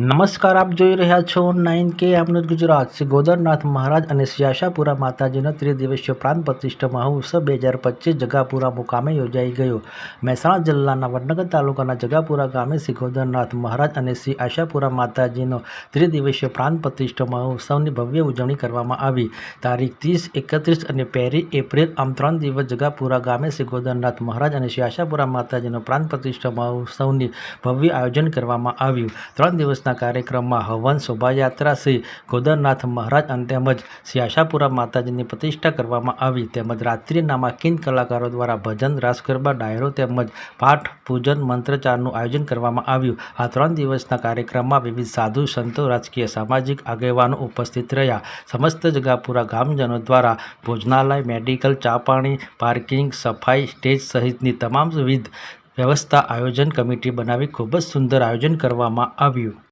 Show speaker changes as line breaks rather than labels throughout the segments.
નમસ્કાર, આપ જોઈ રહ્યા છો નાઇન કે આપનું ગુજરાત. શ્રી ગોદરનાથ મહારાજ અને શ્રી આશાપુરા માતાજીનો ત્રિદિવસીય પ્રાણ પ્રતિષ્ઠા મહોત્સવ બે હજાર પચીસ જગાપુરા મુકામે યોજાઈ ગયો. મહેસાણા જિલ્લાના વડનગર તાલુકાના જગાપુરા ગામે શ્રી ગોદરનાથ મહારાજ અને શ્રી આશાપુરા માતાજીનો ત્રિદિવસીય પ્રાણ પ્રતિષ્ઠા મહોત્સવની ભવ્ય ઉજવણી કરવામાં આવી. તારીખ ત્રીસ, એકત્રીસ અને પહેલી એપ્રિલ આમ ત્રણ દિવસ જગાપુરા ગામે શ્રી ગોદરનાથ મહારાજ અને શ્રી આશાપુરા માતાજીનો પ્રાણ પ્રતિષ્ઠા મહોત્સવની ભવ્ય આયોજન કરવામાં આવ્યું. ત્રણ દિવસના કાર્યક્રમમાં હવન શોભાયાત્રા શ્રી ગોદરનાથ મહારાજ અને તેમજ શ્રી આશાપુરા માતાજીની પ્રતિષ્ઠા કરવામાં આવી. તેમજ રાત્રિનામાં કિન કલાકારો દ્વારા ભજન રાસ ગરબા ડાયરો તેમજ પાઠ પૂજન મંત્રચારનું આયોજન કરવામાં આવ્યું. આ ત્રણ દિવસના કાર્યક્રમમાં વિવિધ સાધુ સંતો, રાજકીય, સામાજિક આગેવાનો ઉપસ્થિત રહ્યા. સમસ્ત જગાપુરા ગામજનો દ્વારા ભોજનાલય, મેડિકલ ચા પાણી પાર્કિંગ, સફાઈ, સ્ટેજ સહિતની તમામ વિવિધ વ્યવસ્થા આયોજન કમિટી બનાવી ખૂબ જ સુંદર આયોજન કરવામાં આવ્યું.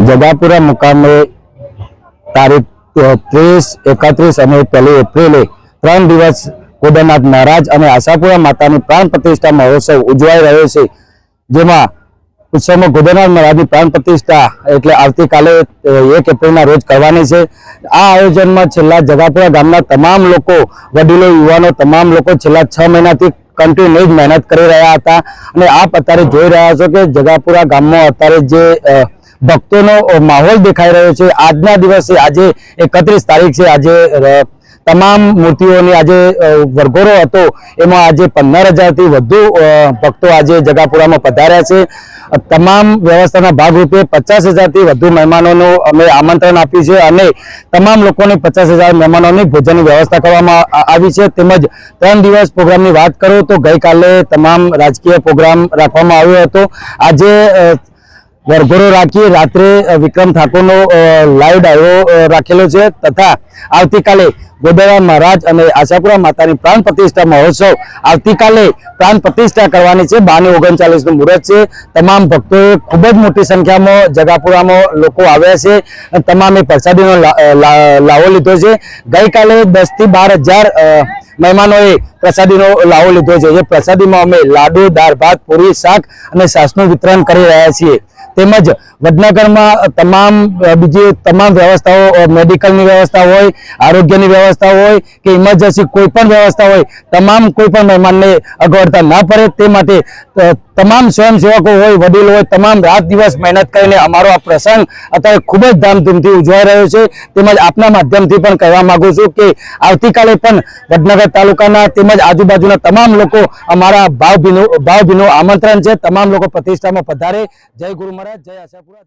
જગાપુરા મુકામે તારીખ ત્રીસ, એકત્રીસ અને પહેલી એપ્રિલે ત્રણ દિવસ કોદરનાથ મહારાજ અને આશાપુરા માતાની પ્રાણ પ્રતિષ્ઠા મહોત્સવ ઉજવાઈ રહ્યો છે, જેમાં ઉત્સવમાં ગોદરનાથ મહારાજની પ્રાણ પ્રતિષ્ઠા એટલે આવતીકાલે એક એપ્રિલના રોજ કરવાની છે. આ આયોજનમાં છેલ્લા જગાપુરા ગામના તમામ લોકો, વડીલો, યુવાનો, તમામ લોકો છેલ્લા છ મહિનાથી કન્ટિન્યુ જ મહેનત કરી રહ્યા હતા અને આપ અત્યારે જોઈ રહ્યા છો કે જગાપુરા ગામમાં અત્યારે જે ભક્તોનો માહોલ દેખાઈ રહ્યો છે. આજના દિવસે, આજે એકત્રીસ તારીખ છે, આજે તમામ મૂર્તિઓની આજે વરઘોરો હતો. એમાં આજે પંદર હજારથી વધુ ભક્તો આજે જગાપુરામાં પધાર્યા છે. તમામ વ્યવસ્થાના ભાગરૂપે પચાસ હજારથી વધુ મહેમાનોનું અમે આમંત્રણ આપ્યું છે અને તમામ લોકોને પચાસ હજાર મહેમાનોની ભોજનની વ્યવસ્થા કરવામાં આવી છે. તેમજ ત્રણ દિવસ પ્રોગ્રામની વાત કરું તો ગઈકાલે તમામ રાજકીય પ્રોગ્રામ રાખવામાં આવ્યો હતો. આજે વરઘોડો રાખી રાત્રે વિક્રમ ઠાકોરનો લાઈવ ડાયરો રાખેલો છે. તથા આવતીકાલે ગોદરા મહારાજ અને આશાપુરા માતાની પ્રાણ પ્રતિષ્ઠા મહોત્સવ આવતીકાલે પ્રાણ પ્રતિષ્ઠા કરવાની છે. બારની ઓગણચાલીસનું મુહૂર્ત છે. તમામ ભક્તોએ ખૂબ જ મોટી સંખ્યામાં જગાપુરામાં લોકો આવ્યા છે તમામે પ્રસાદીનો લાવો લીધો છે. ગઈકાલે દસથી બાર હજાર મહેમાનોએ પ્રસાદીનો લાવો લીધો છે. જે પ્રસાદીમાં અમે લાડુ, દાળ, ભાત, પૂરી, શાક અને શાસનું વિતરણ કરી રહ્યા છીએ. તેમજ વડનગરમાં તમામ બીજી તમામ વ્યવસ્થાઓ મેડિકલની વ્યવસ્થા હોય, આરોગ્યની વ્યવસ્થા હોય કે ઇમરજન્સી કોઈ પણ વ્યવસ્થા હોય, તમામ કોઈ પણ મહેમાનને અગવડતા ના પડે તે માટે તમામ સ્વયંસેવકો હોય, વડીલો હોય, તમામ રાત દિવસ મહેનત કરીને અમારો આ પ્રસંગ અત્યારે ખૂબ જ ધામધૂમથી ઉજવાઈ રહ્યો છે. તેમજ આપના માધ્યમથી પણ કહેવા માંગુ છું કે આવતીકાલે પણ વડનગર તાલુકાના તેમજ આજુબાજુના તમામ લોકો અમારા ભાવભીનું ભાવભીનું આમંત્રણ છે. તમામ લોકો પ્રતિષ્ઠામાં પધારે. જય ગુરુ મહારાજ, જય આશાપુરા.